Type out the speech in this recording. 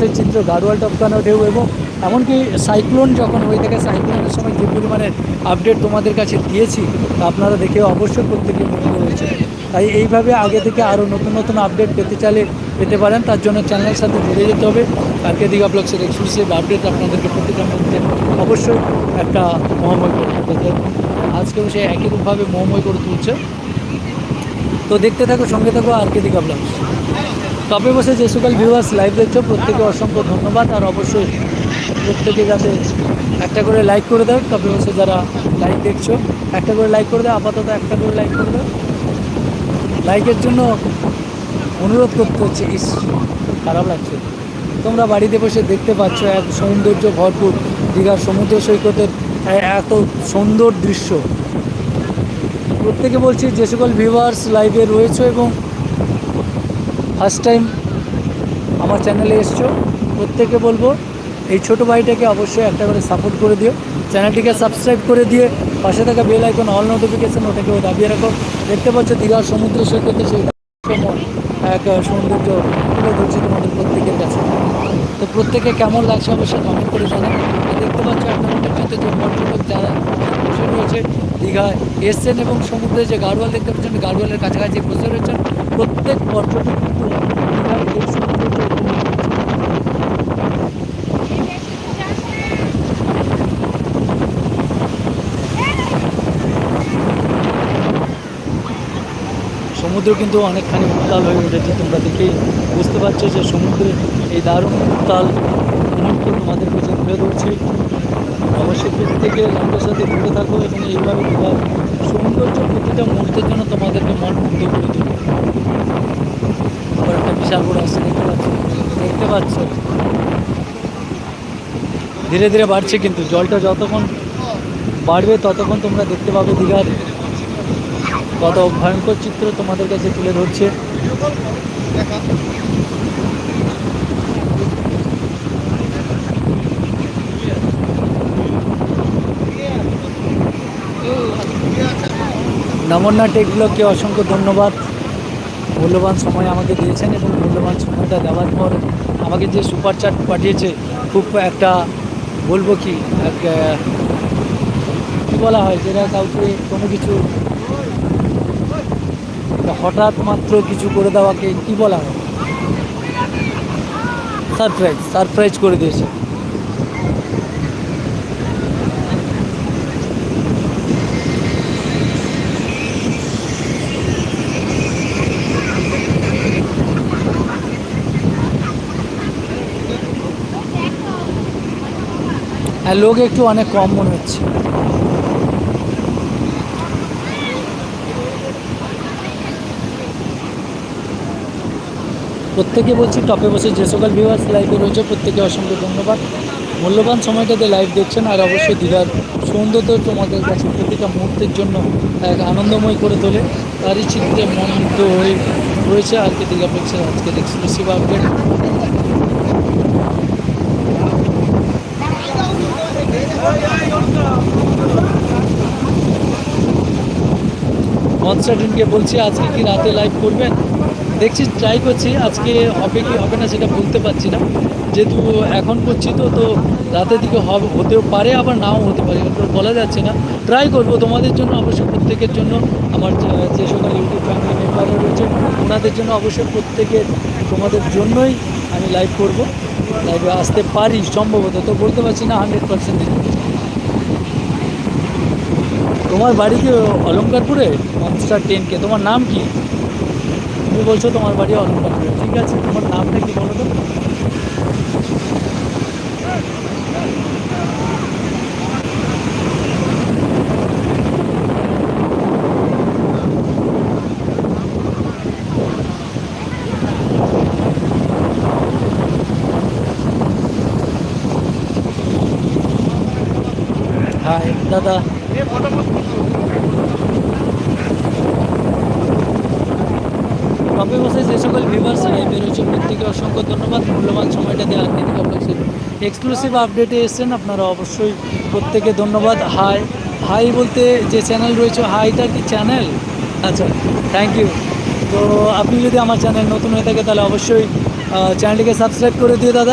সেই চিত্র গাড়োয়াল টপকানো ঢেউ এবং এমনকি সাইক্লোন যখন হয়ে থাকে সাইক্লোনের সময় যে পরিমাণের আপডেট তোমাদের কাছে দিয়েছি আপনারা দেখে অবশ্যই প্রত্যেকে মুগ্ধ হয়েছে তাই এইভাবে আগে থেকে আরও নতুন নতুন আপডেট পেতে চাইলে পেতে পারেন, তার জন্য চ্যানেলের সাথে জুড়ে যেতে হবে। কালকে দীঘা ব্লগসের এক্সক্লুসিভ আপডেট আপনাদেরকে প্রতিটা মুহূর্তে অবশ্যই একটা মহাময় করে তুলতে আজকেও সে একই রূপভাবে মহাময় করে তুলছে। তো দেখতে থাকো, সঙ্গে থাকো আর কে দীঘা ব্লগস টপে বসে যে সকল ভিউয়ার্স লাইভ দেখছ, প্রত্যেকে অসংখ্য ধন্যবাদ, আর অবশ্যই প্রত্যেকে যাতে একটা করে লাইক করে দাও টপে বসে যারা লাইক দেখছ, একটা করে লাইক করে দাও, আপাতত একটা করে লাইক করে দাও। লাইকের জন্য অনুরোধ করতে হচ্ছে, ইস, খারাপ লাগছে। তোমরা বাড়িতে বসে দেখতে পাচ্ছ এক সৌন্দর্য ভরপুর দীঘার সমুদ্র সৈকতের এত সুন্দর দৃশ্য। প্রত্যেকে বলছি যে সকল ভিউয়ার্স লাইভে রয়েছে এবং ফার্স্ট টাইম আমার চ্যানেলে এসছো, প্রত্যেকে বলব এই ছোটো ভাইটাকে অবশ্যই একটা করে সাপোর্ট করে দিও। চ্যানেলটিকে সাবস্ক্রাইব করে দিয়ে পাশে থাকা বেল আইকন অল নোটিফিকেশন ওটাকেও দাবিয়ে রাখো। দেখতে পাচ্ছ দীঘার সমুদ্র সৈকতে সেই এক সৌন্দর্য তুলে ধরছে তোমাদের প্রত্যেকের কাছে। তো প্রত্যেকে কেমন লাগছে অবশ্যই কমেন্ট করে জানান দেখতে পাচ্ছ এখন পর্যন্ত যে পর্যটক যারা বসে রয়েছে, দীঘায় এসছেন এবং সমুদ্রে যে গাড়োয়াল দেখতে পাচ্ছেন গাড়োয়ালের কাছাকাছি বসে রয়েছেন। প্রত্যেক পর্যটক কিন্তু সমুদ্র কিন্তু অনেকখানি উত্তাল হয়ে উঠেছে, তোমরা দেখেই বুঝতে পারছ যে সমুদ্রে এই দারুণ উত্তাল মুহূর্ত তোমাদের কাছে তুলে ধরছি। অবশ্যই প্রত্যেকে লাইফের সাথে ঘুরে থাকো এবং এইভাবে তোমার সৌন্দর্য প্রতিটা মুহূর্তের জন্য তোমাদেরকে মন মুগ্ধ করে তুলবে। একটা আসছে দেখতে পাচ্ছ? দেখতে পাচ্ছ? ধীরে ধীরে বাড়ছে কিন্তু, জলটা যতক্ষণ বাড়বে ততক্ষণ তোমরা দেখতে পাবে দীঘার কত ভয়ঙ্কর চিত্র তোমাদের কাছে তুলে ধরছে। নমন্না টেক ব্লগকে অসংখ্য ধন্যবাদ। মূল্যবান সময় আমাকে দিয়েছেন এবং মূল্যবান সময়টা দেওয়ার পর আমাকে যে সুপার চার্ট পাঠিয়েছে, খুব একটা বলব কি, এক কী বলা হয়, যেটা কাউকে কোনো কিছু হঠাৎ মাত্র কিছু করে দেওয়াকে কি বলা হয়? সারপ্রাইজ সারপ্রাইজ করে দিয়েছে। হ্যাঁ লোক একটু অনেক কম মনে হচ্ছে। প্রত্যেকে বলছি টপে বসে যে সকল ভিউয়ার্স লাইভে রয়েছে, প্রত্যেকে অসংখ্য ধন্যবাদ। মূল্যবান সময়টাতে লাইভ দেখছেন, আর অবশ্যই দীঘার সৌন্দর্য তোমাদের কাছে প্রতিটা মুহূর্তের জন্য এক আনন্দময় করে তোলে। তারই চিত্রে মন মুগ্ধ হয়ে রয়েছে আজকে দীঘা প্রেক্ষের আজকের এক্সক্লুসিভ আপডেট কনসার্টেন্টকে বলছি, আজকে কি রাতে লাইভ করবেন? দেখছি ট্রাই করছি। আজকে হবে কি, হবে না সেটা বলতে পারছি না। যেহেতু এখন করছি তো তো রাতের দিকে হবে, হতেও পারে, আবার নাও হতে পারে বলা যাচ্ছে না। ট্রাই করব, তোমাদের জন্য অবশ্যই প্রত্যেকের জন্য। আমার যে- সকল ইউটিউব ফ্যামিলি মেম্বাররা রয়েছে, ওনাদের জন্য অবশ্যই প্রত্যেকের তোমাদের জন্যই আমি লাইভ করব। লাইভে আসতে পারি, সম্ভবত তো বলতে পারছি না হান্ড্রেড পার্সেন্ট তোমার বাড়ি কি অলঙ্কারপুরে? মনস্টার টেনকে তোমার নাম কি? তুমি বলছো তোমার বাড়ি অলঙ্কারপুরে। ঠিক আছে, তোমার নামটা কি বলো তো? হাই দাদা। টপে বসে যে সকল ভিভার্স রয়েছে প্রত্যেকে অসংখ্য ধন্যবাদ। মূল্যবান সময়টা দেওয়ার কৃতিক আপনাদের এক্সক্লুসিভ আপডেটে এসেছেন, আপনারা অবশ্যই প্রত্যেকে ধন্যবাদ। হাই হাই বলতে যে চ্যানেল রয়েছে হাইটা কি চ্যানেল আচ্ছা থ্যাংক ইউ তো আপনি যদি আমার চ্যানেল নতুন হয়ে থাকে, তাহলে অবশ্যই চ্যানেলটিকে সাবস্ক্রাইব করে দিয়ে দাদা।